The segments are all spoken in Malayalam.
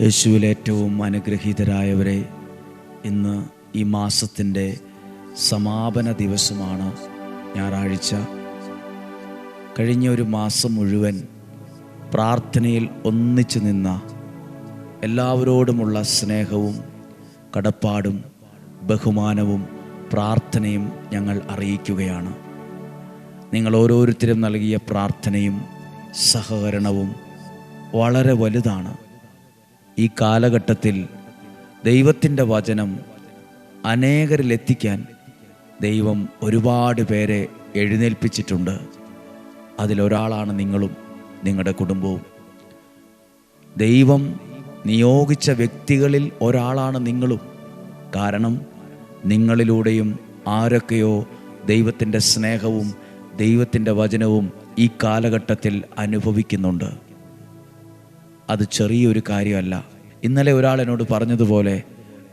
യേശുവിൽ ഏറ്റവും അനുഗ്രഹീതരായവരെ ഇന്ന് ഈ മാസത്തിന്റെ സമാപന ദിവസമാണ് ഞായറാഴ്ച. കഴിഞ്ഞ ഒരു മാസം മുഴുവൻ പ്രാർത്ഥനയിൽ ഒന്നിച്ചു നിന്ന എല്ലാവരോടുമുള്ള സ്നേഹവും കടപ്പാടും ബഹുമാനവും പ്രാർത്ഥനയും ഞങ്ങൾ അറിയിക്കുകയാണ്. നിങ്ങൾ ഓരോരുത്തരും നൽകിയ പ്രാർത്ഥനയും സഹകരണവും വളരെ വലുതാണ്. ഈ കാലഘട്ടത്തിൽ ദൈവത്തിന്റെ വചനം അനേകരിലെത്തിക്കാൻ ദൈവം ഒരുപാട് പേരെ എഴുന്നേൽപ്പിച്ചിട്ടുണ്ട്. അതിലൊരാളാണ് നിങ്ങളും നിങ്ങളുടെ കുടുംബവും. ദൈവം നിയോഗിച്ച വ്യക്തികളിൽ ഒരാളാണ് നിങ്ങളും. കാരണം നിങ്ങളിലൂടെയും ആരൊക്കെയോ ദൈവത്തിന്റെ സ്നേഹവും ദൈവത്തിന്റെ വചനവും ഈ കാലഘട്ടത്തിൽ അനുഭവിക്കുന്നുണ്ട്. അത് ചെറിയൊരു കാര്യമല്ല. ഇന്നലെ ഒരാൾ എന്നോട് പറഞ്ഞതുപോലെ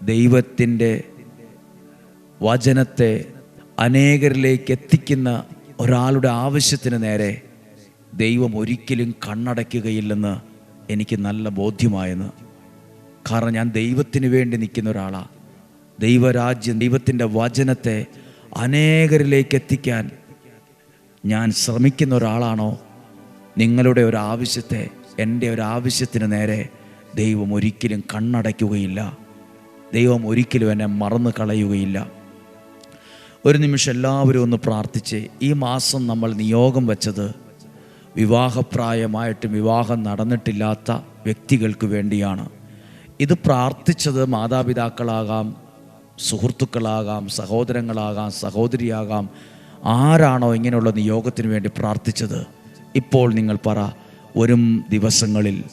ദൈവത്തിന്റെ വചനത്തെ അനേകരിലേക്ക് എത്തിക്കുന്ന ഒരാളുടെ ആവശ്യത്തിന് നേരെ ദൈവം ഒരിക്കലും കണ്ണടയ്ക്കുകയില്ലെന്ന് എനിക്ക് നല്ല ബോധ്യമായെന്ന്. കാരണം ഞാൻ ദൈവത്തിന് വേണ്ടി നിൽക്കുന്ന ഒരാളാണ് ദൈവരാജ്യം ദൈവത്തിന്റെ വചനത്തെ അനേകരിലേക്ക് എത്തിക്കാൻ ഞാൻ ശ്രമിക്കുന്ന ഒരാളാണോ? നിങ്ങളുടെ ഒരു ആവശ്യത്തെ എന്റെ ഒരു ആവശ്യത്തിന് നേരെ ദൈവം ഒരിക്കലും കണ്ണടയ്ക്കുകയില്ല. ദൈവം ഒരിക്കലും എന്നെ മറന്നു കളയുകയില്ല. ഒരു നിമിഷം എല്ലാവരും ഒന്ന് പ്രാർത്ഥിച്ച്. ഈ മാസം നമ്മൾ നിയോഗം വെച്ചത് വിവാഹപ്രായമായിട്ടും വിവാഹം നടന്നിട്ടില്ലാത്ത വ്യക്തികൾക്ക് വേണ്ടിയാണ്. ഇത് പ്രാർത്ഥിച്ചത് മാതാപിതാക്കളാകാം സുഹൃത്തുക്കളാകാം സഹോദരങ്ങളാകാം സഹോദരിയാകാം. ആരാണോ ഇങ്ങനെയുള്ള നിയോഗത്തിന് വേണ്ടി പ്രാർത്ഥിച്ചത്? ഇപ്പോൾ നിങ്ങൾ പറ വരും ദിവസങ്ങളിൽ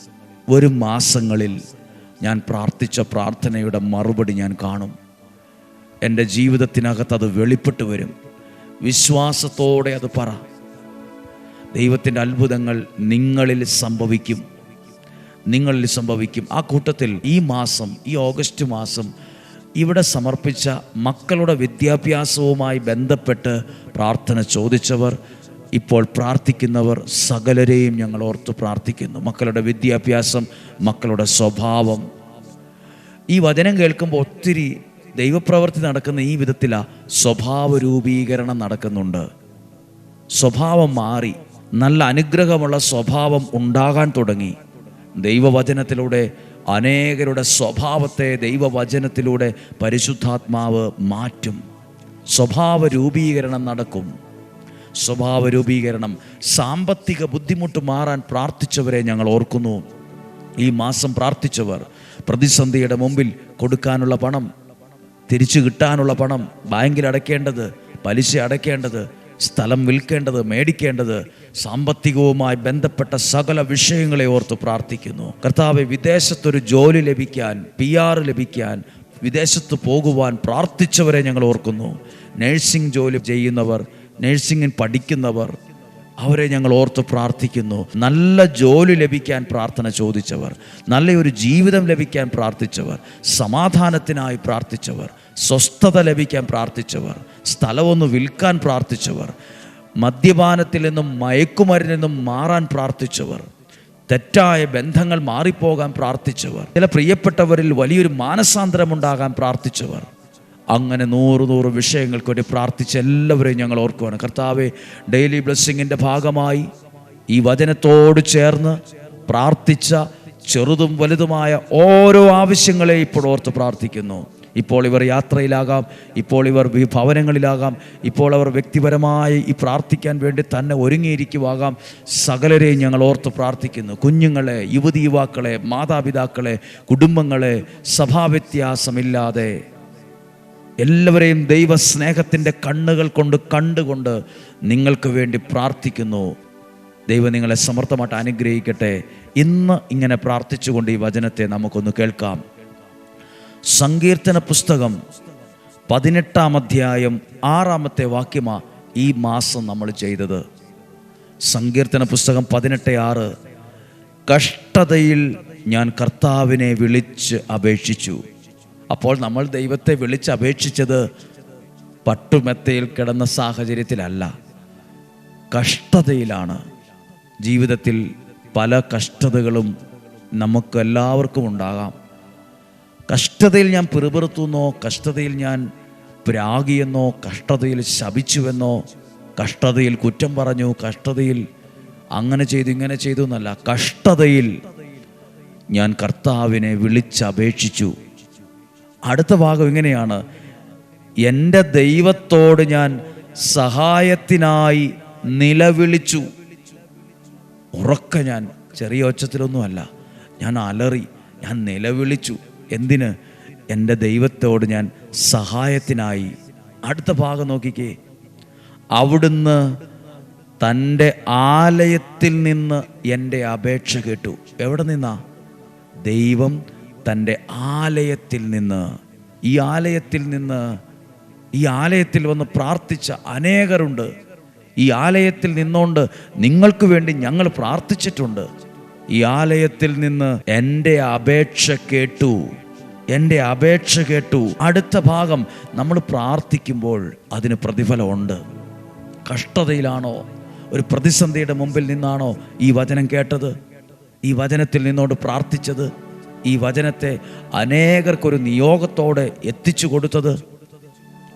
വരും മാസങ്ങളിൽ ഞാൻ പ്രാർത്ഥിച്ച പ്രാർത്ഥനയുടെ മറുപടി ഞാൻ കാണും. എന്റെ ജീവിതത്തിനകത്ത് അത് വെളിപ്പെട്ട് വരും. വിശ്വാസത്തോടെ അത് പറ. ദൈവത്തിന്റെ അത്ഭുതങ്ങൾ നിങ്ങളിൽ സംഭവിക്കും. നിങ്ങളിൽ സംഭവിക്കും. ആ കൂട്ടത്തിൽ ഈ മാസം ഈ ഓഗസ്റ്റ് മാസം ഇവിടെ സമർപ്പിച്ച മക്കളുടെ വിദ്യാഭ്യാസവുമായി ബന്ധപ്പെട്ട് പ്രാർത്ഥന ചോദിച്ചവർ ഇപ്പോൾ പ്രാർത്ഥിക്കുന്നവർ സകലരെയും ഞങ്ങൾ ഓർത്ത് പ്രാർത്ഥിക്കുന്നു. മക്കളുടെ വിദ്യാഭ്യാസം മക്കളുടെ സ്വഭാവം. ഈ വചനം കേൾക്കുമ്പോൾ ഒത്തിരി ദൈവപ്രവൃത്തി നടക്കുന്ന ഈ വിധത്തിലാണ് സ്വഭാവ രൂപീകരണം നടക്കുന്നുണ്ട്. സ്വഭാവം മാറി നല്ല അനുഗ്രഹമുള്ള സ്വഭാവം ഉണ്ടാകാൻ തുടങ്ങി. ദൈവവചനത്തിലൂടെ അനേകരുടെ സ്വഭാവത്തെ ദൈവവചനത്തിലൂടെ പരിശുദ്ധാത്മാവ് മാറ്റും. സ്വഭാവ രൂപീകരണം നടക്കും. സ്വഭാവ രൂപീകരണം സാമ്പത്തിക ബുദ്ധിമുട്ട് മാറാൻ പ്രാർത്ഥിച്ചവരെ ഞങ്ങൾ ഓർക്കുന്നു. ഈ മാസം പ്രാർത്ഥിച്ചവർ പ്രതിസന്ധിയുടെ മുമ്പിൽ കൊടുക്കാനുള്ള പണം തിരിച്ചു കിട്ടാനുള്ള പണം ബാങ്കിൽ അടയ്ക്കേണ്ടത് പലിശ അടയ്ക്കേണ്ടത് സ്ഥലം വിൽക്കേണ്ടത് മേടിക്കേണ്ടത് സാമ്പത്തികവുമായി ബന്ധപ്പെട്ട സകല വിഷയങ്ങളെ ഓർത്ത് പ്രാർത്ഥിക്കുന്നു. കർത്താവ് വിദേശത്തൊരു ജോലി ലഭിക്കാൻ പി ആർ ലഭിക്കാൻ വിദേശത്ത് പോകുവാൻ പ്രാർത്ഥിച്ചവരെ ഞങ്ങൾ ഓർക്കുന്നു. നഴ്സിംഗ് ജോലി ചെയ്യുന്നവർ നഴ്സിംഗിന് പഠിക്കുന്നവർ അവരെ ഞങ്ങൾ ഓർത്ത് പ്രാർത്ഥിക്കുന്നു. നല്ല ജോലി ലഭിക്കാൻ പ്രാർത്ഥന ചോദിച്ചവർ നല്ലൊരു ജീവിതം ലഭിക്കാൻ പ്രാർത്ഥിച്ചവർ സമാധാനത്തിനായി പ്രാർത്ഥിച്ചവർ സ്വസ്ഥത ലഭിക്കാൻ പ്രാർത്ഥിച്ചവർ സ്ഥലമൊന്ന് വിൽക്കാൻ പ്രാർത്ഥിച്ചവർ മദ്യപാനത്തിൽ നിന്നും മയക്കുമരുന്നിൽ നിന്നും മാറാൻ പ്രാർത്ഥിച്ചവർ തെറ്റായ ബന്ധങ്ങൾ മാറിപ്പോകാൻ പ്രാർത്ഥിച്ചവർ ചില പ്രിയപ്പെട്ടവരിൽ വലിയൊരു മാനസാന്തരമുണ്ടാകാൻ പ്രാർത്ഥിച്ചവർ അങ്ങനെ നൂറ് നൂറ് വിഷയങ്ങൾക്ക് വേണ്ടി പ്രാർത്ഥിച്ച എല്ലാവരെയും ഞങ്ങൾ ഓർക്കുവാണ്. കർത്താവെ ഡെയിലി ബ്ലെസ്സിങ്ങിന്റെ ഭാഗമായി ഈ വചനത്തോട് ചേർന്ന് പ്രാർത്ഥിച്ച ചെറുതും വലുതുമായ ഓരോ ആവശ്യങ്ങളെ ഇപ്പോൾ ഓർത്ത് പ്രാർത്ഥിക്കുന്നു. ഇപ്പോൾ ഇവർ യാത്രയിലാകാം ഇപ്പോൾ ഇവർ ഭവനങ്ങളിലാകാം ഇപ്പോൾ അവർ വ്യക്തിപരമായി ഈ പ്രാർത്ഥിക്കാൻ വേണ്ടി തന്നെ ഒരുങ്ങിയിരിക്കുവാകാം. സകലരെയും ഞങ്ങൾ ഓർത്ത് പ്രാർത്ഥിക്കുന്നു. കുഞ്ഞുങ്ങളെ യുവതി യുവാക്കളെ മാതാപിതാക്കളെ കുടുംബങ്ങളെ സഭാവ്യത്യാസമില്ലാതെ എല്ലാവരെയും ദൈവസ്നേഹത്തിന്റെ കണ്ണുകൾ കൊണ്ട് കണ്ടുകൊണ്ട് നിങ്ങൾക്ക് വേണ്ടി പ്രാർത്ഥിക്കുന്നു. ദൈവം നിങ്ങളെ സമർത്ഥമായിട്ട് അനുഗ്രഹിക്കട്ടെ. ഇന്ന് ഇങ്ങനെ പ്രാർത്ഥിച്ചുകൊണ്ട് ഈ വചനത്തെ നമുക്കൊന്ന് കേൾക്കാം. സങ്കീർത്തന പുസ്തകം പതിനെട്ടാം അധ്യായം ആറാമത്തെ വാക്യമാ ഈ മാസം നമ്മൾ ചെയ്തത്. സങ്കീർത്തന പുസ്തകം പതിനെട്ട് ആറ്. കഷ്ടതയിൽ ഞാൻ കർത്താവിനെ വിളിച്ച് അപേക്ഷിച്ചു. അപ്പോൾ നമ്മൾ ദൈവത്തെ വിളിച്ച് അപേക്ഷിച്ചത് പട്ടുമെത്തയിൽ കിടന്ന സാഹചര്യത്തിലല്ല. കഷ്ടതയിലാണ്. ജീവിതത്തിൽ പല കഷ്ടതകളും നമുക്ക് എല്ലാവർക്കും ഉണ്ടാകാം. കഷ്ടതയിൽ ഞാൻ പിറുപിറുത്തുന്നോ കഷ്ടതയിൽ ഞാൻ പ്രാഗിയെന്നോ കഷ്ടതയിൽ ശപിച്ചുവെന്നോ കഷ്ടതയിൽ കുറ്റം പറഞ്ഞു കഷ്ടതയിൽ അങ്ങനെ ചെയ്തു ഇങ്ങനെ ചെയ്തു എന്നല്ല. കഷ്ടതയിൽ ഞാൻ കർത്താവിനെ വിളിച്ചപേക്ഷിച്ചു. അടുത്ത ഭാഗം ഇങ്ങനെയാണ്. എന്റെ ദൈവത്തോട് ഞാൻ സഹായത്തിനായി നിലവിളിച്ചു. ഉറക്ക ഞാൻ ചെറിയ ഒച്ചത്തിലൊന്നുമല്ല. ഞാൻ അലറി ഞാൻ നിലവിളിച്ചു. എന്തിന്? എന്റെ ദൈവത്തോട് ഞാൻ സഹായത്തിനായി. അടുത്ത ഭാഗം നോക്കിക്കേ. അവിടുന്ന് തന്റെ ആലയത്തിൽ നിന്ന് എന്റെ അപേക്ഷ കേട്ടു. എവിടെ നിന്നാ? ദൈവം തന്റെ ആലയത്തിൽ നിന്ന് ഈ ആലയത്തിൽ നിന്ന് ഈ ആലയത്തിൽ വന്ന് പ്രാർത്ഥിച്ച അനേകരുണ്ട്. ഈ ആലയത്തിൽ നിന്നുകൊണ്ട് നിങ്ങൾക്ക് വേണ്ടി ഞങ്ങൾ പ്രാർത്ഥിച്ചിട്ടുണ്ട്. ഈ ആലയത്തിൽ നിന്ന് എന്റെ അപേക്ഷ കേട്ടു. എന്റെ അപേക്ഷ കേട്ടു. അടുത്ത ഭാഗം നമ്മൾ പ്രാർത്ഥിക്കുമ്പോൾ അതിന് പ്രതിഫലമുണ്ട്. കഷ്ടതയിലാണോ? ഒരു പ്രതിസന്ധിയുടെ മുമ്പിൽ നിന്നാണോ ഈ വചനം കേട്ടത്? ഈ വചനത്തിൽ നിന്നോട് പ്രാർത്ഥിച്ചത്? ഈ വചനത്തെ അനേകർക്കൊരു നിയോഗത്തോടെ എത്തിച്ചു കൊടുത്തത്.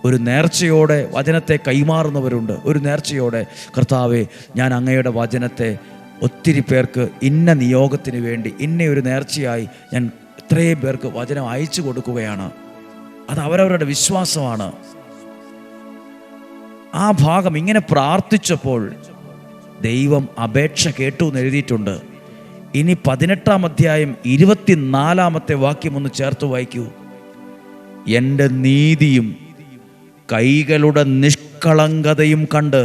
ഒരു നേർച്ചയോടെ വചനത്തെ കൈമാറുന്നവരുണ്ട്. ഒരു നേർച്ചയോടെ കർത്താവെ ഞാൻ അങ്ങയുടെ വചനത്തെ ഒത്തിരി പേർക്ക് ഇന്ന നിയോഗത്തിന് വേണ്ടി ഇന്ന ഒരു നേർച്ചയായി ഞാൻ ഇത്രയും പേർക്ക് വചനം അയച്ചു കൊടുക്കുകയാണ്. അത് അവരവരുടെ വിശ്വാസമാണ്. ആ ഭാഗം ഇങ്ങനെ പ്രാർത്ഥിച്ചപ്പോൾ ദൈവം അപേക്ഷ കേട്ടു എന്ന് എഴുതിയിട്ടുണ്ട്. ഇനി പതിനെട്ടാം അധ്യായം ഇരുപത്തിനാലാമത്തെ വാക്യം ഒന്ന് ചേർത്ത് വായിക്കൂ. എന്റെ നീതിയും കൈകളുടെ നിഷ്കളങ്കതയും കണ്ട്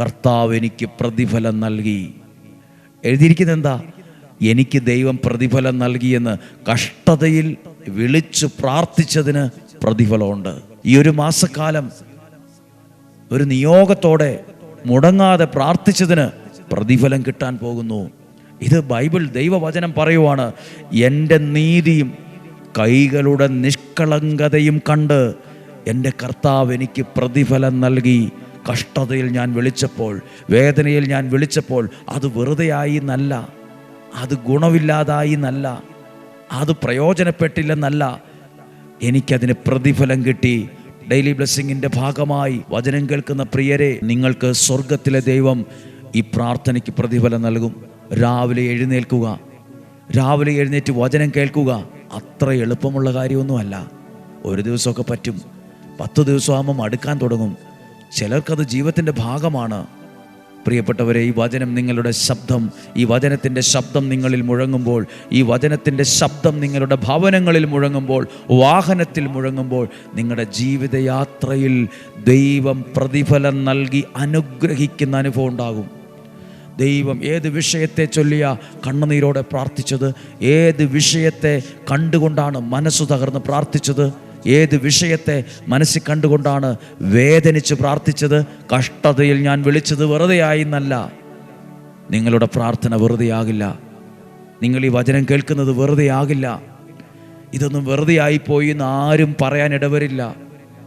കർത്താവ് എനിക്ക് പ്രതിഫലം നൽകി. എഴുതിയിരിക്കുന്നത് എന്താ? എനിക്ക് ദൈവം പ്രതിഫലം നൽകിയെന്ന് കഷ്ടതയിൽ വിളിച്ചു പ്രാർത്ഥിച്ചതിന് പ്രതിഫലമുണ്ട്. ഈ ഒരു മാസക്കാലം ഒരു നിയോഗത്തോടെ മുടങ്ങാതെ പ്രാർത്ഥിച്ചതിന് പ്രതിഫലം കിട്ടാൻ പോകുന്നു. ഇത് ബൈബിൾ ദൈവവചനം പറയുവാണ്. എന്റെ നീതിയും കൈകളുടെ നിഷ്കളങ്കതയും കണ്ട് എന്റെ കർത്താവ് എനിക്ക് പ്രതിഫലം നൽകി. കഷ്ടതയിൽ ഞാൻ വിളിച്ചപ്പോൾ വേദനയിൽ ഞാൻ വിളിച്ചപ്പോൾ അത് വെറുതെയായി എന്നല്ല അത് ഗുണമില്ലാതായി എന്നല്ല അത് പ്രയോജനപ്പെട്ടില്ലെന്നല്ല. എനിക്കതിന് പ്രതിഫലം കിട്ടി. ഡെയിലി ബ്ലെസ്സിങ്ങിന്റെ ഭാഗമായി വചനം കേൾക്കുന്ന പ്രിയരെ നിങ്ങൾക്ക് സ്വർഗത്തിലെ ദൈവം ഈ പ്രാർത്ഥനയ്ക്ക് പ്രതിഫലം നൽകും. രാവിലെ എഴുന്നേൽക്കുക. രാവിലെ എഴുന്നേറ്റ് വചനം കേൾക്കുക. അത്ര എളുപ്പമുള്ള കാര്യമൊന്നുമല്ല. ഒരു ദിവസമൊക്കെ പറ്റും. പത്ത് ദിവസമാകുമ്പം അടുക്കാൻ തുടങ്ങും. ചിലർക്കത് ജീവിതത്തിന്റെ ഭാഗമാണ്. പ്രിയപ്പെട്ടവരെ ഈ വചനം നിങ്ങളുടെ ശബ്ദം ഈ വചനത്തിന്റെ ശബ്ദം നിങ്ങളിൽ മുഴങ്ങുമ്പോൾ ഈ വചനത്തിന്റെ ശബ്ദം നിങ്ങളുടെ ഭവനങ്ങളിൽ മുഴങ്ങുമ്പോൾ വാഹനത്തിൽ മുഴങ്ങുമ്പോൾ നിങ്ങളുടെ ജീവിതയാത്രയിൽ ദൈവം പ്രതിഫലം നൽകി അനുഗ്രഹിക്കുന്ന അനുഭവം ഉണ്ടാകും. ദൈവം ഏത് വിഷയത്തെ ചൊല്ലിയ കണ്ണുനീരോടെ പ്രാർത്ഥിച്ചത്? ഏത് വിഷയത്തെ കണ്ടുകൊണ്ടാണ് മനസ്സ് തകർന്ന് പ്രാർത്ഥിച്ചത്? ഏത് വിഷയത്തെ മനസ്സിൽ കണ്ടുകൊണ്ടാണ് വേദനിച്ച് പ്രാർത്ഥിച്ചത്? കഷ്ടതയിൽ ഞാൻ വിളിച്ചത് വെറുതെയായിന്നല്ല. നിങ്ങളുടെ പ്രാർത്ഥന വെറുതെയാകില്ല. നിങ്ങൾ ഈ വചനം കേൾക്കുന്നത് വെറുതെയാകില്ല. ഇതൊന്നും വെറുതെ ആയിപ്പോയി എന്ന് ആരും പറയാൻ ഇടവരില്ല.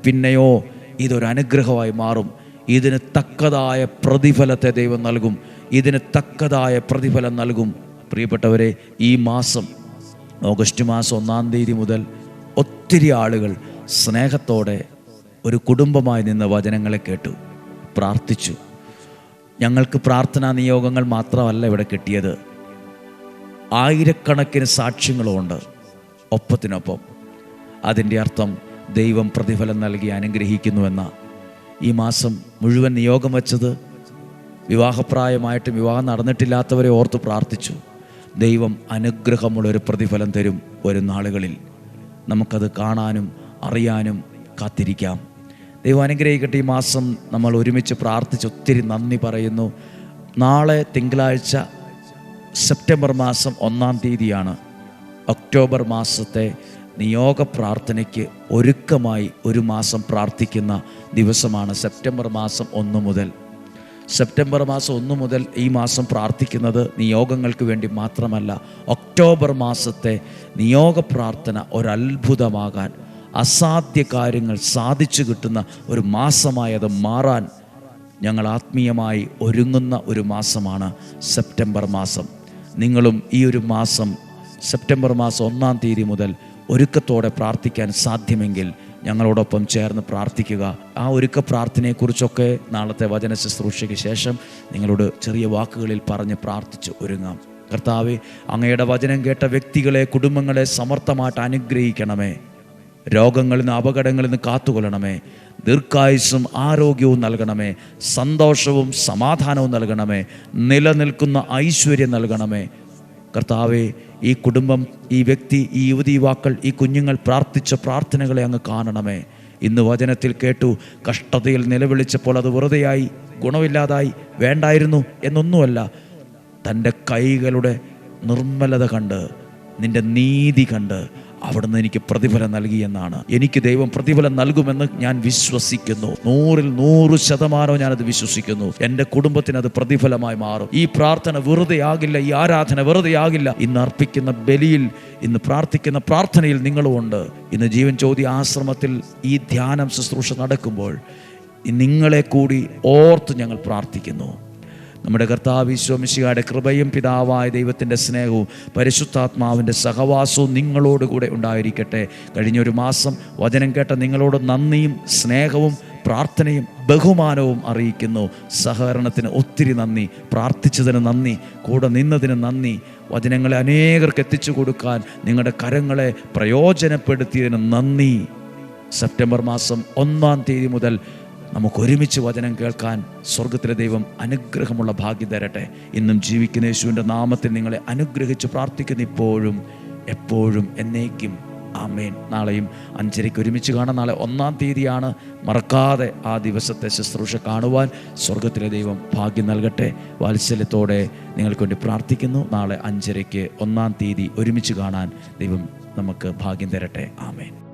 പിന്നെയോ ഇതൊരനുഗ്രഹമായി മാറും. ഇതിന് തക്കതായ പ്രതിഫലത്തെ ദൈവം നൽകും. ഇതിന് തക്കതായ പ്രതിഫലം നൽകും. പ്രിയപ്പെട്ടവരെ ഈ മാസം ഓഗസ്റ്റ് മാസം ഒന്നാം തീയതി മുതൽ ഒത്തിരി ആളുകൾ സ്നേഹത്തോടെ ഒരു കുടുംബമായി നിന്ന് വചനങ്ങളെ കേട്ടു പ്രാർത്ഥിച്ചു. ഞങ്ങൾക്ക് പ്രാർത്ഥനാ നിയോഗങ്ങൾ മാത്രമല്ല ഇവിടെ കിട്ടിയത്. ആയിരക്കണക്കിന് സാക്ഷ്യങ്ങളുമുണ്ട് ഒപ്പത്തിനൊപ്പം. അതിന്റെ അർത്ഥം ദൈവം പ്രതിഫലം നൽകി അനുഗ്രഹിക്കുന്നുവെന്ന. ഈ മാസം മുഴുവൻ നിയോഗം വച്ചത് വിവാഹപ്രായമായിട്ടും വിവാഹം നടന്നിട്ടില്ലാത്തവരെ ഓർത്ത് പ്രാർത്ഥിച്ചു. ദൈവം അനുഗ്രഹമുള്ളൊരു പ്രതിഫലം തരും ഒരു നാളുകളിൽ. നമുക്കത് കാണാനും അറിയാനും കാത്തിരിക്കാം. ദൈവം അനുഗ്രഹിക്കട്ടെ ഈ മാസം നമ്മൾ ഒരുമിച്ച് പ്രാർത്ഥിച്ച് ഒത്തിരി നന്ദി പറയുന്നു. നാളെ തിങ്കളാഴ്ച സെപ്റ്റംബർ മാസം ഒന്നാം തീയതിയാണ് ഒക്ടോബർ മാസത്തെ നിയോഗ പ്രാർത്ഥനയ്ക്ക് ഒരുക്കമായി ഒരു മാസം പ്രാർത്ഥിക്കുന്ന ദിവസമാണ് സെപ്റ്റംബർ മാസം ഒന്ന് മുതൽ സെപ്റ്റംബർ മാസം ഒന്ന് മുതൽ ഈ മാസം പ്രാർത്ഥിക്കുന്നത് നിയോഗങ്ങൾക്ക് വേണ്ടി മാത്രമല്ല ഒക്ടോബർ മാസത്തെ നിയോഗ പ്രാർത്ഥന ഒരത്ഭുതമാകാൻ അസാധ്യ കാര്യങ്ങൾ സാധിച്ചു കിട്ടുന്ന ഒരു മാസമായി അത് മാറാൻ ഞങ്ങൾ ആത്മീയമായി ഒരുങ്ങുന്ന ഒരു മാസമാണ് സെപ്റ്റംബർ മാസം. നിങ്ങളും ഈ ഒരു മാസം സെപ്റ്റംബർ മാസം ഒന്നാം തീയതി മുതൽ ഒരുക്കത്തോടെ പ്രാർത്ഥിക്കാൻ സാധ്യമെങ്കിൽ ഞങ്ങളോടൊപ്പം ചേർന്ന് പ്രാർത്ഥിക്കുക. ആ ഒരുക്ക പ്രാർത്ഥനയെക്കുറിച്ചൊക്കെ നാളത്തെ വചന ശുശ്രൂഷയ്ക്ക് ശേഷം നിങ്ങളോട് ചെറിയ വാക്കുകളിൽ പറഞ്ഞ് പ്രാർത്ഥിച്ച് ഒരുങ്ങാം. കർത്താവ് അങ്ങയുടെ വചനം കേട്ട വ്യക്തികളെ കുടുംബങ്ങളെ സമർത്ഥമായിട്ട് അനുഗ്രഹിക്കണമേ. രോഗങ്ങളിൽ നിന്ന് അപകടങ്ങളിൽ നിന്ന് കാത്തുകൊള്ളണമേ. ദീർഘായുസ്സും ആരോഗ്യവും നൽകണമേ. സന്തോഷവും സമാധാനവും നൽകണമേ. നിലനിൽക്കുന്ന ഐശ്വര്യം നൽകണമേ. കർത്താവെ ഈ കുടുംബം ഈ വ്യക്തി ഈ യുവതി യുവാക്കൾ ഈ കുഞ്ഞുങ്ങൾ പ്രാർത്ഥിച്ച പ്രാർത്ഥനകളെ അങ്ങ് കാണണമേ. ഇന്ന് വചനത്തിൽ കേട്ടു കഷ്ടതയിൽ നിലവിളിച്ചപ്പോൾ അത് വെറുതെയായി ഗുണമില്ലാതായി വേണ്ടായിരുന്നു എന്നൊന്നുമല്ല. തന്റെ കൈകളുടെ നിർമ്മലത കണ്ട് നിന്റെ നീതി കണ്ട് അവിടുന്ന് എനിക്ക് പ്രതിഫലം നൽകിയെന്നാണ് എനിക്ക് ദൈവം പ്രതിഫലം നൽകുമെന്ന് ഞാൻ വിശ്വസിക്കുന്നു. നൂറിൽ നൂറ് ശതമാനവും ഞാനത് വിശ്വസിക്കുന്നു. എന്റെ കുടുംബത്തിന് അത് പ്രതിഫലമായി മാറും. ഈ പ്രാർത്ഥന വെറുതെയാകില്ല ഈ ആരാധന വെറുതെയാകില്ല ഇന്ന് അർപ്പിക്കുന്ന ബലിയിൽ ഇന്ന് പ്രാർത്ഥിക്കുന്ന പ്രാർത്ഥനയിൽ നിങ്ങളുമുണ്ട് ഇന്ന് ജീവൻ ചോദ്യ ആശ്രമത്തിൽ ഈ ധ്യാനം ശുശ്രൂഷ നടക്കുമ്പോൾ നിങ്ങളെ കൂടി ഓർത്ത് ഞങ്ങൾ പ്രാർത്ഥിക്കുന്നു. നമ്മുടെ കർത്താവ് ഈശോമിശിയുടെ കൃപയും പിതാവായ ദൈവത്തിന്റെ സ്നേഹവും പരിശുദ്ധാത്മാവിന്റെ സഹവാസവും നിങ്ങളോടുകൂടെ ഉണ്ടായിരിക്കട്ടെ. കഴിഞ്ഞൊരു മാസം വചനം കേട്ട നിങ്ങളോട് നന്ദിയും സ്നേഹവും പ്രാർത്ഥനയും ബഹുമാനവും അറിയിക്കുന്നു. സഹകരണത്തിന് ഒത്തിരി നന്ദി പ്രാർത്ഥിച്ചതിന് നന്ദി കൂടെ നിന്നതിന് നന്ദി. വചനങ്ങളെ അനേകർക്ക് എത്തിച്ചു കൊടുക്കാൻ നിങ്ങളുടെ കരങ്ങളെ പ്രയോജനപ്പെടുത്തിയതിന് നന്ദി. സെപ്റ്റംബർ മാസം ഒന്നാം തീയതി മുതൽ നമുക്ക് ഒരുമിച്ച് വചനം കേൾക്കാൻ സ്വർഗത്തിലെ ദൈവം അനുഗ്രഹമുള്ള ഭാഗ്യം തരട്ടെ. ഇന്നും ജീവിക്കുന്ന യേശുവിന്റെ നാമത്തിൽ നിങ്ങളെ അനുഗ്രഹിച്ച് പ്രാർത്ഥിക്കുന്ന ഇപ്പോഴും എപ്പോഴും എന്നേക്കും. ആമേൻ. നാളെയും അഞ്ചരയ്ക്ക് ഒരുമിച്ച് കാണാം. നാളെ ഒന്നാം തീയതിയാണ്. മറക്കാതെ ആ ദിവസത്തെ ശുശ്രൂഷ കാണുവാൻ സ്വർഗത്തിലെ ദൈവം ഭാഗ്യം നൽകട്ടെ. വാത്സല്യത്തോടെ നിങ്ങൾക്ക് വേണ്ടി പ്രാർത്ഥിക്കുന്നു. നാളെ അഞ്ചരയ്ക്ക് ഒന്നാം തീയതി ഒരുമിച്ച് കാണാൻ ദൈവം നമുക്ക് ഭാഗ്യം തരട്ടെ. ആമേൻ.